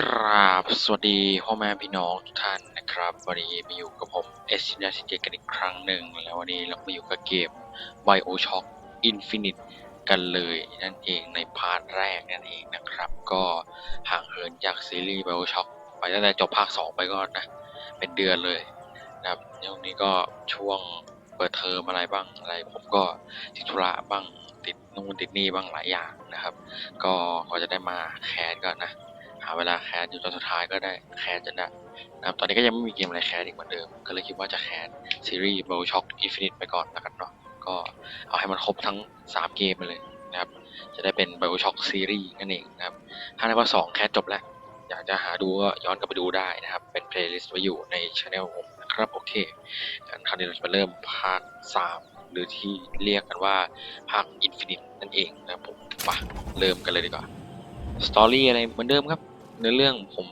กราบสวัสดีพ่อแม่พี่น้องทุกท่านนะครับ วันนี้มาอยู่กับผมเอสซินสิเจกันอีกครั้งหนึ่ง แล้ววันนี้เรามาอยู่กับเกม Bioshock Infinite กันเลยนั่นเองในพาร์ทแรกนั่นเองนะครับ ก็ห่างเหินจากซีรีส์ Bioshock ไปตั้งแต่จบภาค 2 ไปก่อนนะ เป็นเดือนเลยนะครับในวันนี้ก็ช่วงเปิดเทอมอะไรบ้างอะไร ผมก็ติดธุระบ้างติดนู่นติดนี่บ้างหลายอย่างนะครับ ก็ก็จะได้มาแคสก่อนนะ หาเวลาแคสอยู่ตอนสุดท้ายก็ได้แคสจนได้นะครับตอนนี้ก็ยังไม่มีเกมอะไรแคสอีกเหมือนเดิม ก็เลยคิดว่าจะแคสซีรีส์ Bioshock Infinite ไปก่อนแล้วกันเนาะก็เอาให้มันครบทั้ง 3 เกมไปเลยนะครับ จะได้เป็น Bioshock ซีรีส์นั่นเองนะครับถ้าในว่า2แคสจบแล้ว อยากจะหาดูก็ย้อนกลับไปดูได้นะครับ เป็นเพลย์ลิสต์ไว้อยู่ในช anel ผมนะครับ โอเคงั้นคราวนี้เราจะมาเริ่มภาค 3 หรือที่เรียกกันว่าภาค Infinite นั่นเองนะครับผมมาเริ่มกันเลยดีกว่าสตอรี่อะไรเหมือนเดิมครับ เนื้อเรื่องผม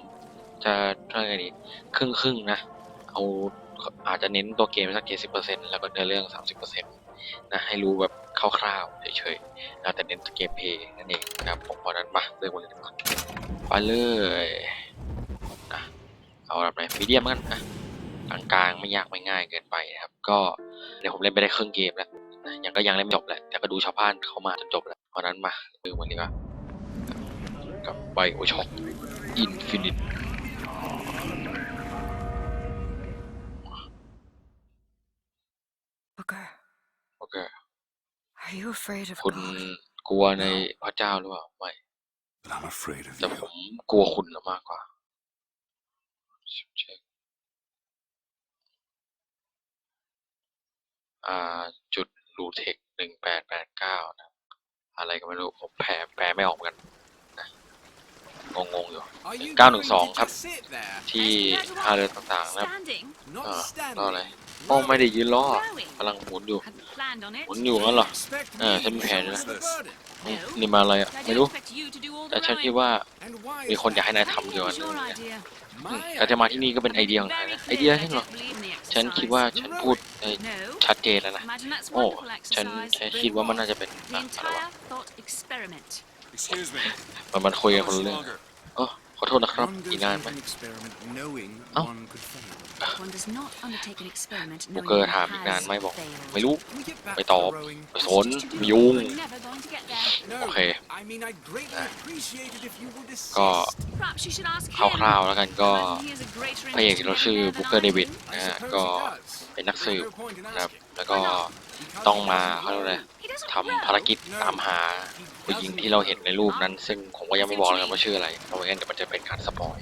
จะเท่าไหร่ดีครึ่งครึ่งนะ เอาอาจจะเน้นตัวเกมสักเจ็ดสิบเปอร์เซ็นต์แล้วก็เนื้อเรื่องสามสิบเปอร์เซ็นต์นะให้รู้แบบคร่าวๆเฉยๆนะแต่เน้นเกมเพย์นั่นเองนะครับผมเพราะนั้นมาเริ่มกันเลยดีกว่าไปเลยนะเอาแบบไหนมีเดียมกันนะกลางๆไม่ยากไม่ง่ายเกินไปนะครับ ก็เดี๋ยวผมเล่นไปได้ครึ่งเกมแล้วนะยังก็ยังเล่นไม่จบแหละแต่ก็ดูชาวบ้านเข้ามาจนจบแล้วเพราะนั้นมาเริ่มกันดีกว่า กับ Bioshock Infinite Booker, โอเค are you afraid of คุณ God? กลัวในพระเจ้าหรือเปล่าไม่ But I'm afraid of แต่ you. ผมกลัวคุณนะมากกว่าเช็คอ่าจุดรูเทคหนึ่งแปดแปดเก้านะ อะไรก็ไม่รู้ ผมแปลแปลไม่ออกเหมือนกันนะ งงๆอยู่912 912 ครับ ที่ท่าเรือต่างๆนะครับอ่าก็อะไรโอ้ไม่ได้ยืนล้อกำลังหมุนอยู่ หมุนอยู่งั้นเหรอเออฉันมีแผนอยู่นะนี่นี่มาอะไรอะ ไม่รู้ แต่ฉันคิดว่ามีคนอยากให้นายทำเดียวกันเลยนะการจะมาที่นี่ก็เป็นไอเดียของนายนะไอเดียใช่เหรอฉันคิดว่าฉันพูดเอ่อชัดเจนแล้วนะ โอ้ ฉันฉันคิดว่ามันน่าจะเป็นอะอะไรวะ Excuse me. มันมันคุยกันคนละ Much เรื่อง longer. เออขอโทษนะครับ One อีก goes นาน into ไหม an experiment knowing Oh. one could fail. บุกเกอร์ถามอีกนานไหมบอกไม่รู้ Can we get back ไม่ to ตอบ rowing? ไม่สนไม่ยุ่ง No. โอเค I mean, I'd greatly appreciate it if you would desist. ก็คร่าวๆแล้วกันก็พระเอกที่เราชื่อบุกเกอร์เดวิด I นะฮะ suppose ก็ he does. เป็นนักสืบ No point in นะครับ asking. แล้วก็ต้องมาเขาเรียกว่าอะไร ทำภารกิจตามหาผู้หญิงที่เราเห็นในรูปนั้น ซึ่งผมก็ยังไม่บอกเลยกันว่าชื่ออะไรเพราะไม่งั้นเดี๋ยวมันจะเป็นการสปอย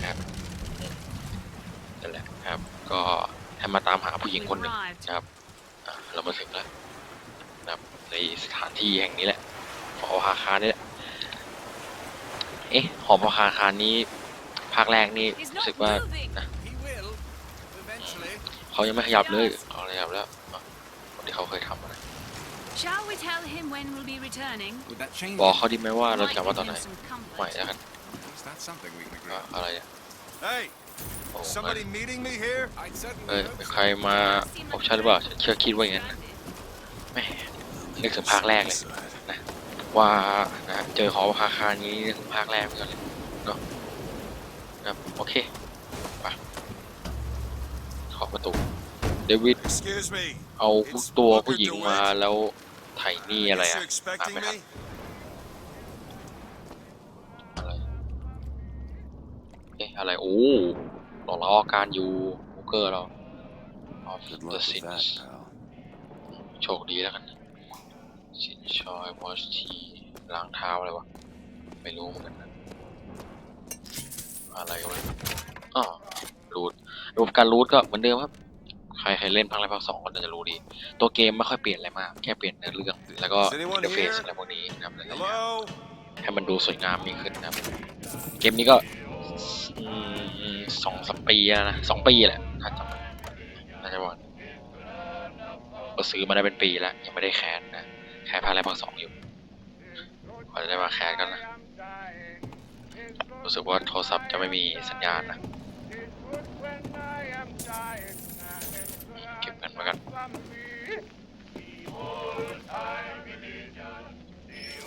นะครับอืมนั่นแหละครับ ก็ให้มาตามหาผู้หญิงคนหนึ่งนะครับอะเรามาถึงแล้วนะครับในสถานที่แห่งนี้แหละหอพาคารนี่แหละเอ๊ะหอพาคารนี้ภาคแรกนี่รู้สึกว่า He will, eventually. เขายังไม่ขยับเลยเขาขยับแล้วอะคนที่เขาเคยทำอะไร Shall we tell him when we'll be returning? Would that change บอก it? เขาดีไหมว่าเราจะกลับมาตอนไหน Might give him some comfort. ใหม่แล้วกัน Is that something we can agree อะ on? อะไรเนี่ย Hey, โอ้ somebody meeting me here? I'd เอ้ย certainly มี hope ใคร so. มาพบฉันหรือเปล่าฉันเชื่อคิดว่าอย่างนั้นนะแม่นึกถึงภาคแรกเลยนะว่านะเจอหอพาคารนี้นึกถึงภาคแรกเหมือนกันเลยเนาะนะครับโอเคไปเคาะประตูเดวิด Excuse me. เอาผู้ตัวผู้หญิงมาแล้ว ไถ่นี่อะไร Guess อะ you're expecting Ah, me? อะไรเอ๊ะอะไร โอ้หลอกล้อการอยู่บุกเกอร์เรา of Good the luck with that, sins pal. โชคดีแล้วกันสินชอยวอชทีล้างเท้าอะไรวะ ไม่รู้เหมือนกันนะอะไรวะอ๋อรูทรูปการรูทก็เหมือนเดิมครับ ใครใครเล่นพังไรพังสองก็จะรู้ดี ตัวเกมไม่ค่อยเปลี่ยนอะไรมาก แค่เปลี่ยนเนื้อเรื่อง แล้วก็ Is anyone อินเทอร์เฟซ here? อะไรพวกนี้นะครับหลายๆอย่าง Hello? ให้มันดูสวยงามมีขึ้นนะครับ เกมนี้ก็อืมสองสามปีแล้วนะสองปีแหละถ้าจำไม่ผิดน่าจะวันก็ซื้อมาได้เป็นปีแล้ว ยังไม่ได้แคสนะ แคสภาคแรกภาคสองอยู่กว่าจะได้มาแคสกันนะรู้สึกว่าโทรศัพท์จะไม่มีสัญญาณนะ เก็บเงินมากัน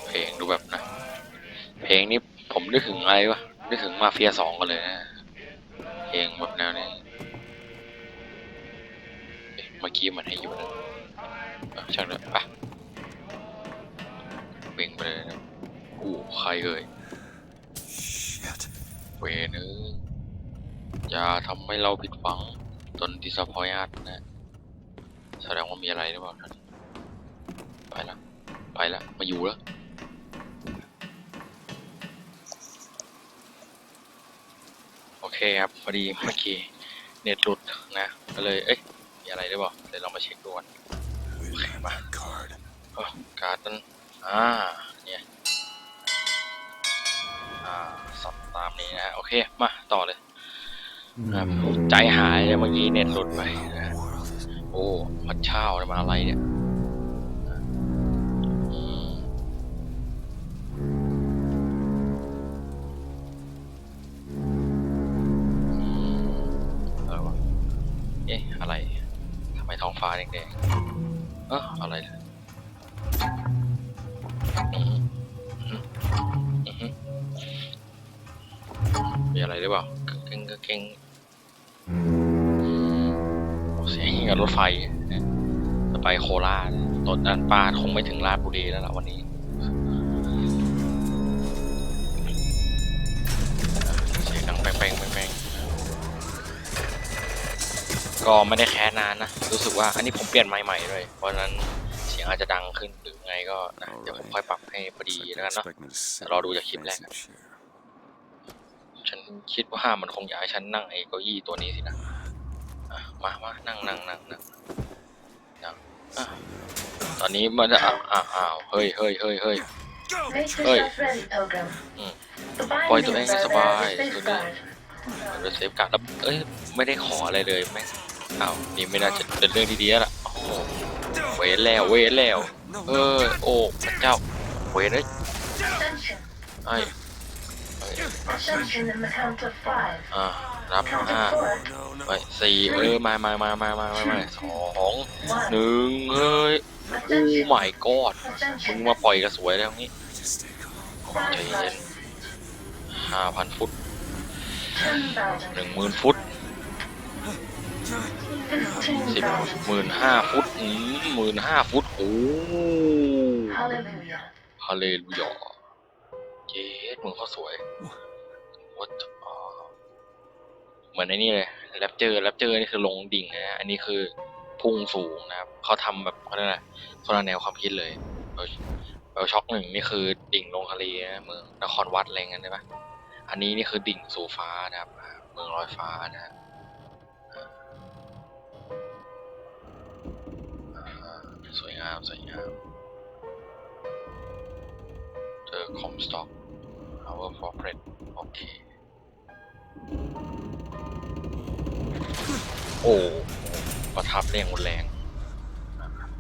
เพลงดูแบบนะ เพลงนี้ผมนึกถึงอะไรวะนึกถึงมาเฟียสองกันเลยนะ เพลงแบบแนวนี้เอ๊ะเมื่อกี้มันให้อยู่นะเอ้าช่างเถอะไปเบ่งไปเลยนะอู้ใครเอ่ย Shit. เวรเอ้ยอย่าทำให้เราผิดหวังจนดิสพอยอัดนะ แสดงว่ามีอะไรหรือเปล่าไปละไปละมาอยู่แล้วโอเคครับพอดีเมื่อกี้เน็ตหลุดนะก็เลยเอ๊ะมีอะไรหรือเปล่าเดี๋ยวเรามาเช็คดูก่อน We have that card. ก็การ์ดนั้นอ่าเนี่ยอ่าสับตามนี้นะโอเคมาต่อเลยครับใจหายเลยเมื่อกี้เน็ตหลุดไป โอ้พัดเช่ามาอะไรเนี่ยอือืมอวะเอ๊ะอะไรทำไมท้องฟ้าแดงๆเอออะไรมีอะไรหรือเปล่าเก่งเก่ง กับรถไฟจะไปโคราชตอนนันป้าคงไม่ถึงราชบุรีแล้วล่ะวันนี้เสียงดังแป้งแปงแป้งแป้งก็ไม่ได้แค่นานนะ รู้สึกว่าอันนี้ผมเปลี่ยนไมค์ใหม่เลย เพราะนั้นเสียงอาจจะดังขึ้นหรือไงก็นะเดี๋ยวผมค่อยปรับให้พอดีแล้วกันเนาะ expecting me to sit Rò in đủ a cho kịp fancy lên. chair. ฉันคิดว่ามันคงอยากให้ฉันนั่งไอ้เก้าอี้ตัวนี้สินะ มามานั่งนั่งนั่งนั่งนั่งอะตอนนี้มันจะอะอะอ้าวเฮ้ยเฮ้ยเฮ้ยเฮ้ย Make Ơi. yourself ready, Pilgrim. Ừ. The Coi tụi bindings anh are sắp there bài, to tụi safeguard. มันจะเซฟการ์ดแล้วเอ้ยไม่ได้ขออะไรเลยแม่งอ้าวนี่ไม่น่าจะเป็นเรื่องที่ดีแล้วล่ะโอ้โหเวรแล้วเวรแล้วเออโอ้พระเจ้าเวรเลย Ascension. ไอ้เอ้ย Ascension in the count of five. อ่า นับ Count ห้า of four. ไปสี่เออมามามามามามามาสองห One. นึ่งเฮ้ยโอ้ Ascension. ไม่กอดมึง Ascension. มาปล่อยกระสวยแล้วนี่ Just stay calm. ใจ Five เย็น thousand. ห้าพันฟุต Ten thousand. หนึ่งหมื่นฟุต Fifteen สิบ thousand. หมื่นห้าฟุตอืมหมื่นห้าฟุตโอ้ Hallelujah. ฮาเลลูยาเจ๊ดมึงเขาสวยวัด เหมือนไอ้นี่เลยแรปเจอร์แรปเจอร์นี่คือลงดิ่งนะฮะอันนี้คือพุ่งสูงนะครับเขาทำแบบเขาเรียกอะไรคนละแนวความคิดเลยเออเออช็อกหนึ่งนี่คือดิ่งลงทะเลนะเมืองนครวัดอะไรเงี้ยได้ปะอันนี้นี่คือดิ่งสู่ฟ้านะครับ เมืองลอยฟ้านะฮะสวยงามสวยงามเจอคอมสต็อก our corporate โอเค โอ้ประทับเร่งรุนแรง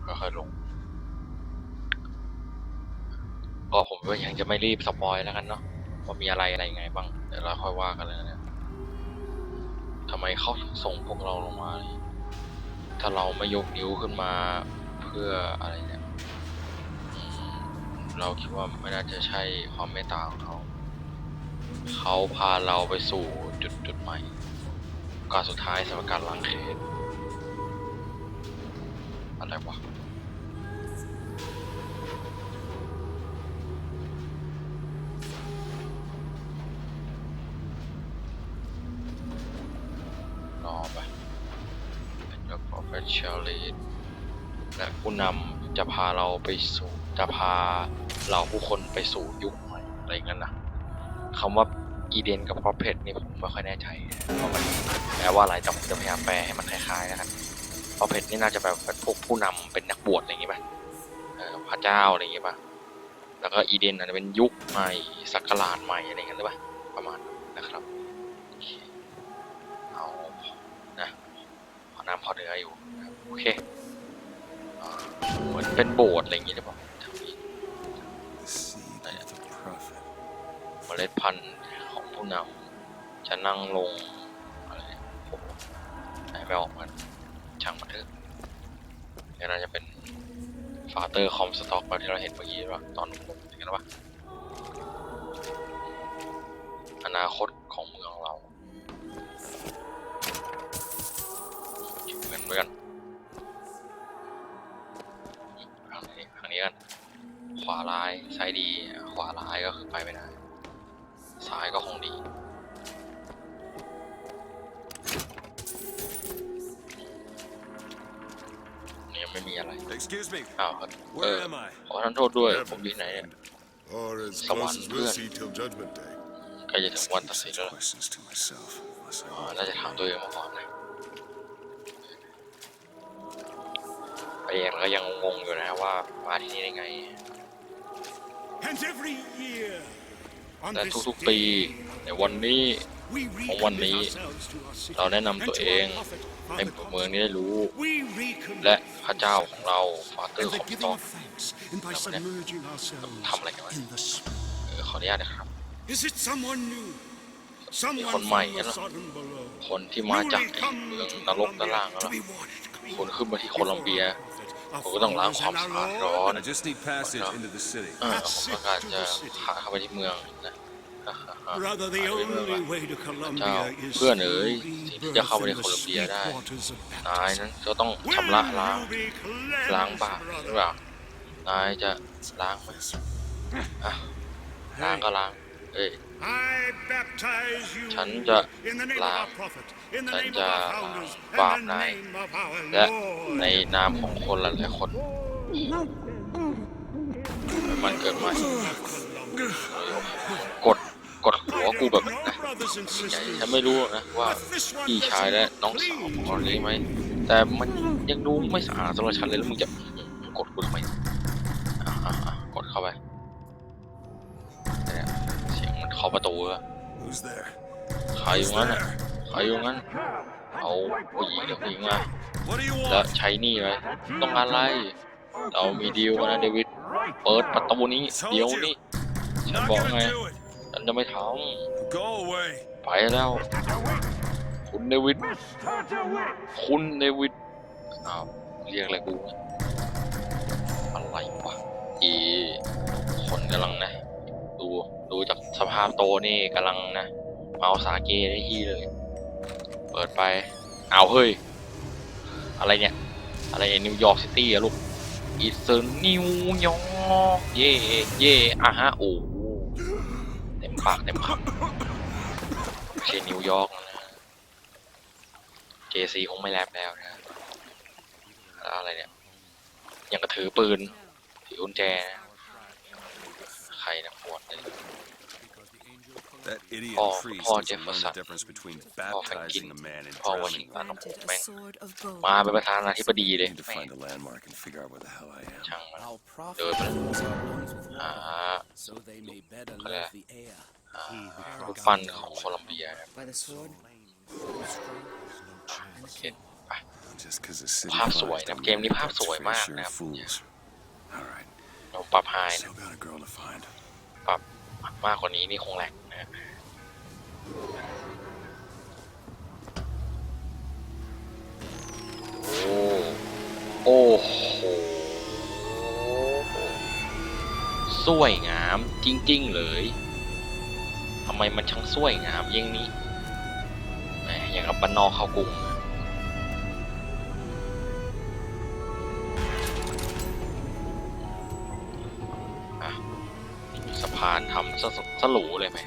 ก็ค่อยลงก็ผมก็ยังจะไม่รีบสปอยแล้วกันเนาะว่ามีอะไรอะไรไงบ้างเดี๋ยวเราค่อยว่ากันเลยนะเนี่ยทำไมเขาส่งพวกเราลงมา ถ้าเราไม่ยกนิ้วขึ้นมาเพื่ออะไรเนี่ยเราคิดว่าไม่น่าจะใช่ความเมตตาของเขา เขาพาเราไปสู่จุดจุดใหม่ กาสสุดท้ายสำหรับการล้างเขนอะไรวะรอไปเป็น The Professionalist และผู้นำจะพาเราไปสู่จะพาเราผู้คนไปสู่ยุคใหม่อะไรอย่างนั้นนะคำว่า อีเดนกับ Prophet นี่ผมไม่ค่อยแน่ใจว่ามันแปลว่าอะไรแต่ผมจะพยายามแปลให้มันคล้ายๆแล้วกัน Prophet นี่น่าจะแบบเป็นพวกผู้นำเป็นนักบวชอะไรอย่างงี้ป่ะเออพระเจ้าอะไรอย่างงี้ป่ะแล้วก็อีเดนอาจจะเป็นยุคใหม่สักราชใหม่อะไรอย่างเงี้ยหรือเปล่าประมาณนั้นนะครับโอเคเอานะพอน้ำพอเนื้ออยู่นะครับโอเคอ่าเหมือนเป็นโบสถ์อะไรอย่างงี้หรือเปล่าแถวนี้ The seed of the prophet. เมล็ดพันธุ์ของ ผู้นำจะนั่งลงอะไรโอ้โหไหนไม่ออกมันช่างมันเถอะนี่น่าจะเป็นฟาเตอร์คอมสต็อกที่เราเห็นเมื่อกี้หรือเปล่าตอนลงอย่างนั้นหรือเปล่าอนาคตของเมืองเราเก็บเงินไว้กันทางนี้ทางนี้กัน ขวาร้ายซ้ายดี ขวาร้ายก็คือไปไม่ได้ ครับเอ Where อ am I? ขอท่านโทษด้วย ผมอยู่ที่ไหนเนี่ย Or as Someone close as we'll good. see till Judgment Day. ใกล้จะถึงวันตัดสิน Such แล้วล่ะ questions to myself. unless I อ๋อ want น่าจะถามตัวเองมาก่อนนะแต่ยังก็ยังงงอยู่นะว่ามาที่นี่ได้ไง And every year, on แต่ this ทุกๆปีในวันนี้ we ของวัน recommit นี้ ourselves to our city เราแนะนำ and ตัว to เอง our prophet, ให้ Father เมือง God. นี้ได้รู้ We recommit และ พระเจ้าของเราฟาเตอ and ร์ the ของ giving ต้อง of thanks, and by submerging ourselves Hamlet. in the Spirit. เออขออนุญาตนะครับ Is it someone new? Someone คนใหม่ from นะ the Sodom below? คนที่มาจาก Newly ไอ้ come เมือง to นรกด้านล่าง Colombia แล้ว to be washed clean คนขึ้นมาที่โคลัมเบีย before our ผมก็ต้องล้างความ fathers สะ and อาด our ร้อน I just need passage into the city. เออผมต้องการจะพาเข้าไปที่เมืองนะ Brother, the พาไปเมือง only ว่า way to เจ้า Colombia is เพื่อนเอ๋ย through สิ่งที่จะเข้าไปใน rebirth โค in ลั the มเบีย sweet ได้ waters of นาย baptism. นั้นจะต้อง Will ชำระล้าง you be ล้าง cleansed, บาปหรือ brother? เปล่านายจะล้างไหมอะล้างก็ล้างเอ้ย I baptize you ฉันจะ in the name of ล้าง our prophet, in the ฉัน name จะ of our ล้าง founders, บาป and นา the ย name of our และใน Lord. นามของคนหลายๆคนมันเกิดมากด กูแบบนะใหญ่ฉันไม่รู้นะว่าพี่ชายและน้องสาวของคนนี้ไหมแต่มันยังดูไม่สะอาดสำหรับฉันเลยแล้วมึงจะกดกูทำไมกดเข้าไปเสียงมันเคาะประตูอะใครอยู่งั้นอะใครอยู่งั้นเอาผู้หญิงเดี๋ยวผู้หญิงมาแล้วใช้นี่ไว้ต้องการอะไรเรามีดีลกันนะเดวิดเปิดประตูนี้เดี๋ยวนี้ฉันบอกไง ฉันจะไม่ท Go away. ำไปแล้ว คุณเดวิด คุณเดวิดอ้าวเรียกอะไรกูเนี่ยอะไรวะอีคนกำลังนะ ดู ดูจากสภาพโตะนี่กำลังนะ เมาสาเกได้ที่เลย เปิดไปเอาเฮ้ย อะไรเนี่ย อะไรนิวยอร์กซิตี้อะลูกอีเซอร์นิวยอร์กเย่เย่อะฮะโอ้โหเต็ม ปากเต็มคำไม่ใช่นิวยอร์กนะเจซีคงไม่แลบแล้วนะแล้วอะไรเนี่ย ยังกระถือปืน ถือกุญแจนะใครนะปวดเลย That idiot Oh, priest Paul needs to learn Jefferson. the difference between Paul baptizing Franklin. a man and Paul drowning Washington. one. โอ้โห Granted แม่ง a sword of gold. มาเป็นประธานาธิบดีเลย I need to แม่ง find a landmark and figure out where the hell I am. ช่างมัน Our prophet Good. fills our lungs with อ่า water, so they may better Good. love the air. รูปปั้นของโคลัมเบียนะ By the sword โอเคไป Just because the city ภาพสวย flies นะ don't เกม mean นี้ it ภาพ gets สวย fair มาก share นะค of รับ fools. All right. เราปรับไฮนะ Still got a girl to find. ปรับมากกว่านี้นี่คงแหลกนะฮะ โอ้โอ้โหสวยงามจริง ๆ เลยทำไมมันช่างสวยงามอย่างนี้แหมอย่างกับบ้านนอกเข้ากรุงอะอะสะพานทำสสสหรูเลยไหม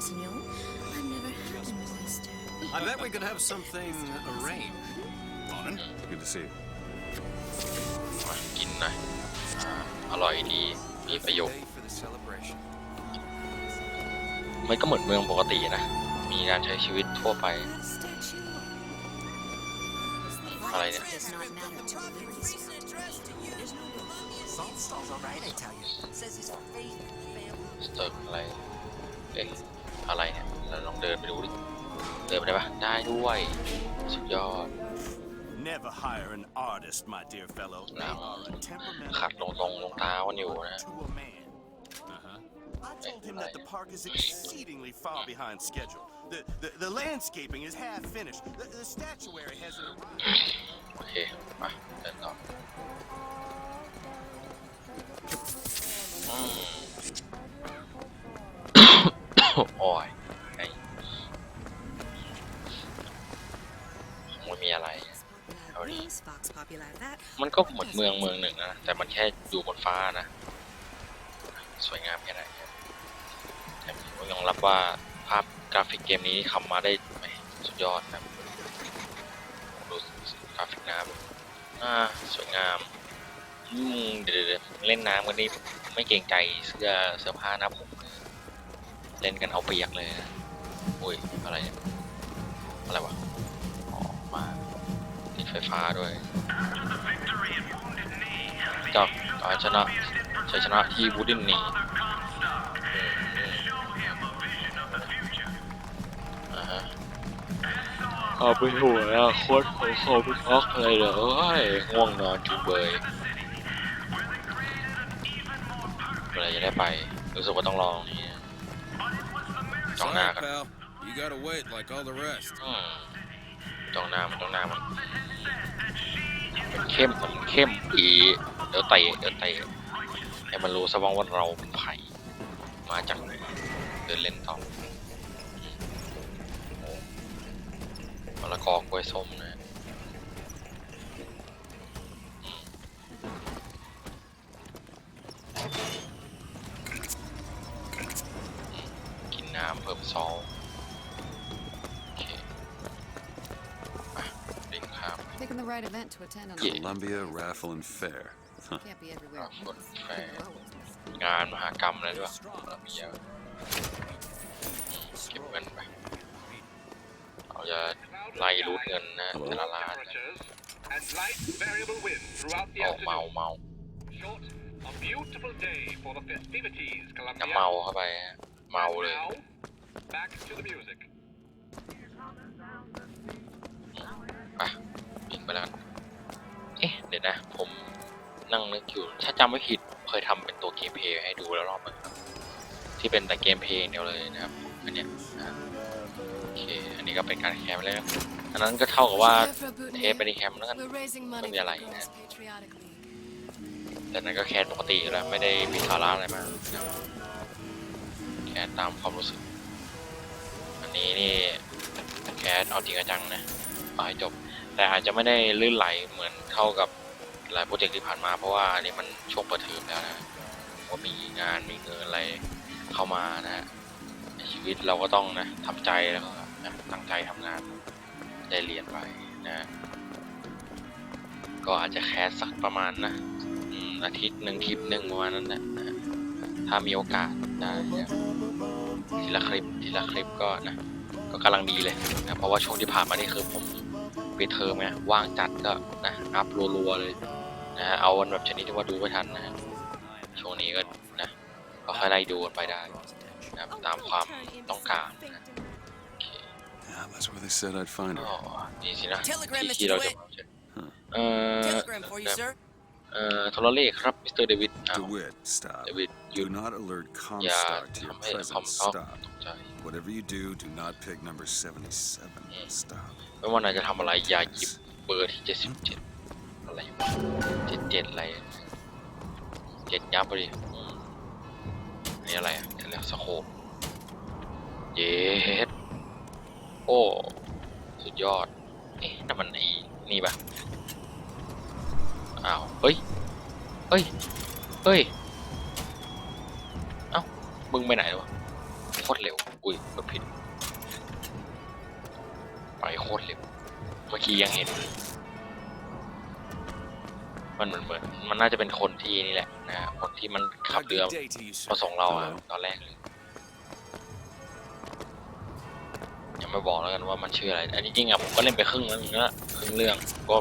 Mr. Rossignol. I've never had an oyster. I bet we could have something arranged. Morning. Good to see you. มากินหน่อยอ่าอร่อยดี มีประโยชน์ Day for the celebration. มันก็เหมือนเมืองปกตินะ มีการใช้ชีวิตทั่วไป That statue. อะไรเนี่ย Does not matter to the Liberty Star. สเติร์กอะไร เอ๊ะ อะไรเนี่ย เราลองเดินไปดูดิ เดินไปได้ปะได้ด้วย สุดยอด Never hire an artist, my dear fellow. They Now, are a temperamental ขัดลงตรงลงเท้ากันอยู่นะ to a man. I told him that the park is exceedingly far behind schedule. The, the, the landscaping is half finished. The, the statuary hasn't arrived. โอเค มาเดินต่ออืม โอ้ยไอ้คงไม่มีอะไร Popular this, Fox popular that. มันก็เหมือนเมืองเมืองหนึ่งนะ แต่มันแค่อยู่บนฟ้านะ สวยงามแค่ไหนแต่ผมยอมรับว่าภาพกราฟิกเกมนี้ทำมาได้แหมสุดยอดนะดูกราฟิกน้ำอ่าสวยงามอืมเดี๋ยวเดี๋ยวเล่นน้ำกันนี่ไม่เกรงใจเสื้อเสื้อผ้าหน้าผม เลยเล่นกันเอาเปียกเลยนะอุ้ยอะไรเนี่ยอะไรวะอ๋อมาติดไฟฟ้าด้วยจากการชนะชัยชนะที่วูดินนี่อ่าฮะเอาไปหัวนะโคตรของเขาไปท็อกเลยเหรอเอ้ยง่วงนอนจุงเบยเมื่อไหรจะได้ไป รู้สึกว่าต้องลองนี่ จ้องหน้า Sorry, กัน pal. You gotta wait like all the rest. อืมจ้องหน้ามันจ้องหน้ามันมันเข้มมันเข้มอีเดี๋ยวเตะเดี๋ยวเตะให้มันรู้ซะบ้างว่าเราเป็นไผ่มาจากไหนเดินเล่นต่อโอ้มะละกอกล้วยส้มนะ right event to attend on Yeah. Columbia Raffle and Fair. Huh. Can't be everywhere. ฝนแฟร์งานมหากรรมอะไรด้วยเรามีเยอะเก็บเงินไปเราจะไล่รูดเงินนะแต่ละร้านนะ and light variable wind throughout the เอาเมาเมา Short, a beautiful day for the festivities, น้ำเมาเข้าไปฮะเมาเลย Now, back to the music. ไ เดี๋ยวนะ ผมนั่งนึกอยู่ถ้าจำไม่ผิดเคยทำเป็นตัวเกมเพลย์ให้ดูแล้วรอบหนึงครับที่เป็นแต่เกมเพลย์เดียวเลยนะครับอันเนี้ยนะครับโอเคอันนี้ก็เป็นการแคมป์แล้วอันนั้นก็เท่ากับว่าเทปไปในแคมป์แล้วกัน We're raising money Không nhà for lại Girls nè. Patriotic League. แต่นั้นก็แคสปกติอยู่แล้วไม่ได้มีสาระอะไรมากนะครับแคสตามความรู้สึก อันนี้นี่แคสเอาจริงเอาจังนะเอาให้จบ แต่อาจจะไม่ได้ลื่นไหลเหมือนเท่ากับ หลายโปรเจกต์ที่ผ่านมาเพราะว่าอันนี้มันช่วงเปิดเทอมแล้วนะว่ามีงานมีเงินอะไรเข้ามานะฮะในชีวิตเราก็ต้องนะทำใจแล้วก็นะตั้งใจทำงานได้เรียนไปนะก็อาจจะแคสสักประมาณนะอาทิตย์หนึ่งคลิปหนึ่งประมาณนั้นแหละนะถ้ามีโอกาสได้นะทีละคลิปทีละคลิปก็นะก็กำลังดีเลยนะเพราะว่าช่วงที่ผ่านมานี่คือผมปิดเทอมไงว่างจัดก็นะอัพรัวๆเลย นะฮะเอาวันแบบชนิดที่ว่าดูไม่ทันนะฮะช่วงนี้ก็นะก็ค่อยไล่ดูกันไปได้นะครับตามความต้องการนะโอเค Yeah, that's where they said I'd find อ๋อ her. นี่สินะ Telegram, ที่ Mr. ที่เราจะ DeWitt เอ่อ Telegram for you, sir. เอ่อโทรเลขครับมิสเตอร์เดวิดอ้าว DeWitt, stop. เดวิดหยุ Do ด not alert อย่า Comstock to your ทำให้คอม presence. ท็อก Stop. ตกใจ Whatever you do, do not pick number 77. Stop. ไม่ว่านายจะทำอะไรอย่าหยิบเบอร์ที่เจ็ดสิบเจ็ด อะไรวะเจ็ดเจ็ดอะไรเจ็ดยับไปดิอืมนี่อะไรอะเรียกสโคปเย็ดโอ้ สุดยอด เอ๊ะนั่นมันไอ้นี่ปะอ้าว เฮ้ย เฮ้ย เฮ้ย เอ้า มึงไปไหนวะโคตรเร็ว อุ้ยกดผิด ไปโคตรเร็ว เมื่อกี้ยังเห็น มันเหมือนเหมือนมันน่าจะเป็นคนที่นี่แหละนะฮะคนที่มันขับ A เรือ good day to you, มา sir. ส่งเราอะ Hello ตอนแรกเลยยังไม่บอกแล้วกันว่ามันชื่ออะไร อันนี้จริงอะผมก็เล่นไปครึ่งนึงแล้วครึ่งเรื่องก็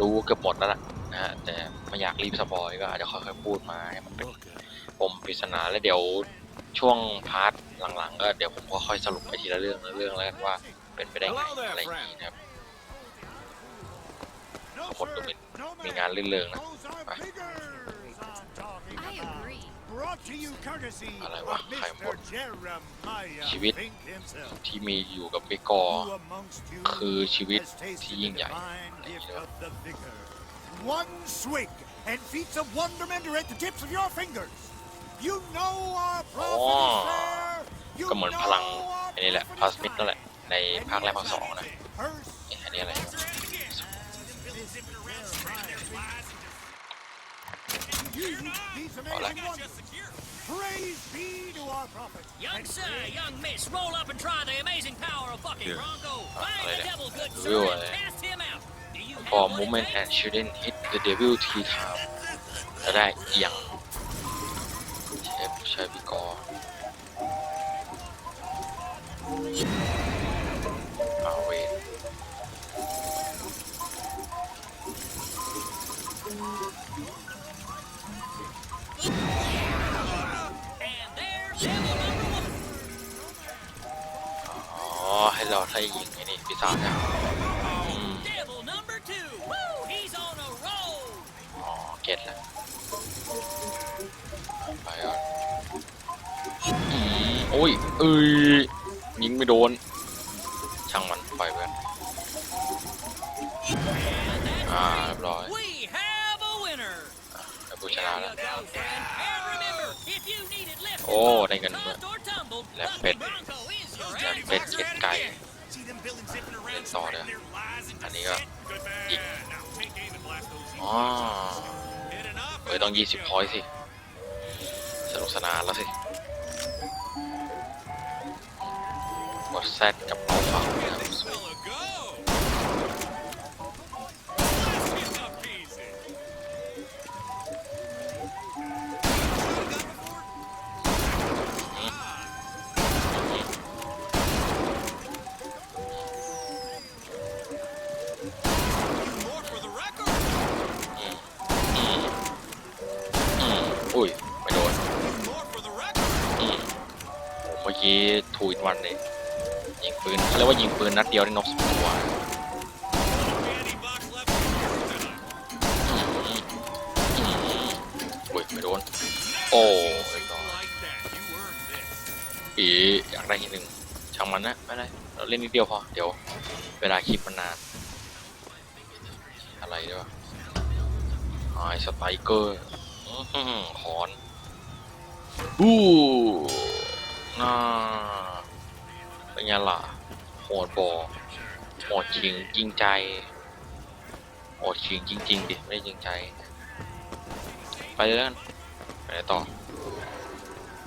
รู้เกือบหมดแล้วล่ะนะฮะแต่ไม่อยากรีบสปอยก็อาจจะค่อยๆพูดมาให้มันเป็น Okay. ปมปริศนาแล้วเดี๋ยวช่วงพาร์ทหลังๆ ก็เดี๋ยวผมก็ค่อยสรุปไปทีละเรื่องละเรื่องแล้วกันว่าเป็นไปได้ไง Hello there, อะไรอย่างนี้นะครับ No, What sir, do we- no, มี ma'am. งานลื่นๆนะ Those are ไป figures I'm talking I about. agree. Brought to you courtesy อะไร of วะใครหมด Mr. Jeremiah ชีวิต Fink himself. ที่มีอยู่กับมิกอ Who amongst you คือชีวิต has tasted ที่ยิ่งใหญ่ the divine gift of the vigor? One swig and feats of wonderment are at the tips of your fingers. You know our prophet is Oh. fair. You ก็เหมือนพลังอันนี้แหละพลาสมิดนั่นแหละในภาคแรกภาคสองนะ First, เอ๊ะอันนี้อะไร these amazing wonders. Praise be to our prophet. Young sir, young miss, roll up and try the amazing power of fucking Here. Bronco. Ah, Find later. the devil, good Real, sir, and eh? cast him out. Do you have for one movement left? and shouldn't hit the devil three times จะได้เอียงเชฟใช้บิกอ เราถ้ายิงไอ้นี่ปีศาจนะอืม Devil number two. Woo! He's on a roll. อ๋อเก็ตแล้วไปก่อนอืมโอ้ยเอ้ยยิงไม่โดน ต่อเลยอันนี้ก็ยิงอ๋อเฮ้ยต้อง 20 พอยสิ สนุกสนานแล้วสิกดแซดกับ เดียวได้นกสองตัวอุ้ยไม่โดน โอ้ยปีอยากได้ทีหนึ่งช่างมันนะไม่ได้เราเล่นนิดเดียวพอ เดี๋ยว เวลาคลิปมันนาน อะไรด้วยวะไอสไตเกอร์หอคอนบูน่าเป็นไงล่ะ หดบอโหดจริงจริงใจโหดจริงจริงๆดิไม่ได้จริงใจ ไปเลยแล้วกันไปไหนต่อ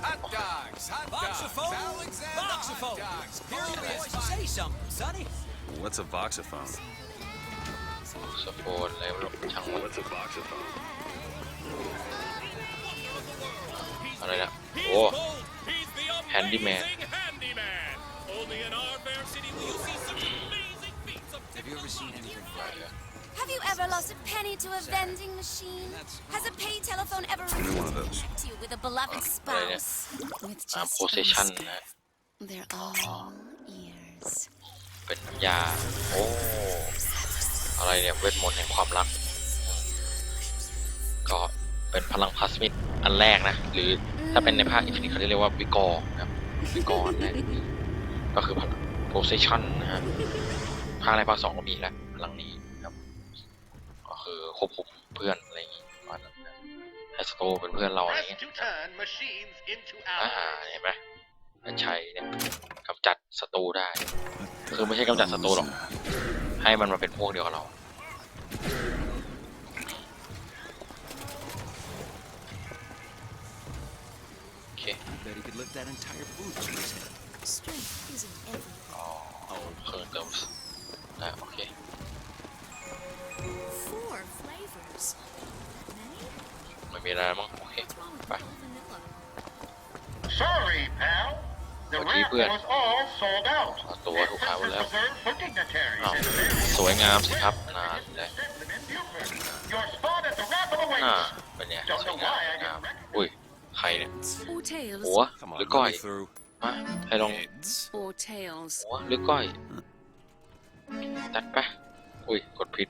Hot dogs, hot Voxophone? dogs. Alexander hot Voxophone. dogs. Hear Here the it voice. is. Say something, sonny. What's a voxophone? สโฟนอะไรไม่รู้ช่างมัน What's a voxophone? อะไรนะโอ้ He's the Handyman. amazing handyman. You ever lost a penny to a vending machine? Has a pay telephone ever me one of refused to those. connect you with a beloved spouse? With อ่า just โพสชัน one นะ step, they're all ears. เป็นยา โอ้ อะไรเนี่ยเวทมนต์แห่งความรัก ก็เป็นพลังพลาสมิดอันแรกนะ หรือถ้าเป็นในภาคอินฟินิตเขาจะเรียกว่าวิกอร์นะครับวิกอร์อันแรกก็คือพลังโพสชันนะฮะ ภาคแรกภาคสองก็มีแล้วพลังนี้นะ ครับก็คือควบคุมเพื่อนอะไรอย่างงี้ประมาณนั้นนะไอสโตเป็นเพื่อนเราอะไรอย่างเงี้ย to turn machines into อ่าเห็นไหมมันใช้เนี่ยกำจัดศัตรูได้ คือไม่ใช่กำจัดศัตรูหรอก ให้มันมาเป็นพวกเดียวกับเราโอเค Bet he could lift that entire booth on his head. Strength isn't everything. อ๋อเอาเพิ่มเติมได้โอเค Four flavors. Many? ไม่มีอะไรแล้วมั้งโอเค What's wrong with Bye. all vanilla? Sorry, pal. The What do you raffle put? was all sold out. เอาตัวถูกขายหมดแล้ว Reserved for dignitaries อ้าว and men. สวยงามสิครับนานเลย Assemblyman Buford. Your spot at the raffle น่า awaits. เป็นไง Don't สวย know งาม why I งาม didn't recognize อุ้ยใครเนี่ย Or tails. หัว Come หรือ on, ก้อย let me through. ฮะให้ลอง Heads. Or tails. หัวหรือก้อยตัดไปะอุ้ยกดผิด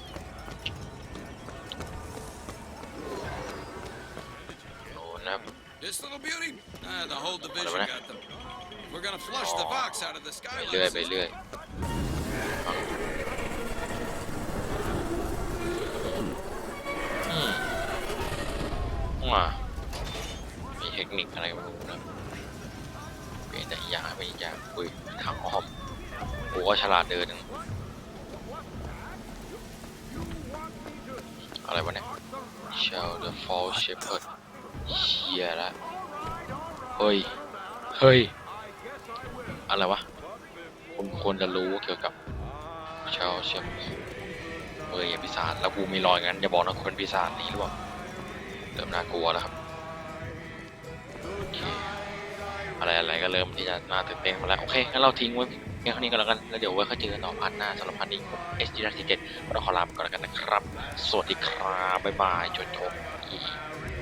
beauty? Ah, the whole division Whatever. got them. We're gonna flush the Oh. box out of the ไปเรื่อย skylight. ไปเรื่อยอืมว่ามีเทคนิคอะไรไม่รู้นะเป็นแต่อีกอย่างเป็นอีกอย่างอุ้ยทางอ้อมกูก็ฉลาดเดินนะอะไรวะเนี่ย Shall the fall shepherd เชียละเฮ้ย เฮ้ย อะไรวะคุณควรจะรู้เกี่ยวกับชาวเชียงเอ้ยปีศาจแล้วกูมีรอยงั้นอย่าบอกนะคุณเป็นปีศาจนี่หรือเปล่าเริ่มน่ากลัวแล้วครับโอเคอะไรอะไรก็เริ่มที่จะน่าตื่นเต้นมาแล้วโอเคงั้นเราทิ้งไว้เพียงเท่านี้ก็แล้วกันแล้วเดี๋ยวไว้ค่อยเจอกันต่อพาร์ทหน้าสำหรับพาร์ทนี้ผมเอสจีนักสิเกตก็ต้องขอลาไปก่อนแล้วกันนะครับ สวัสดีครับบ๊ายบายจนจบอี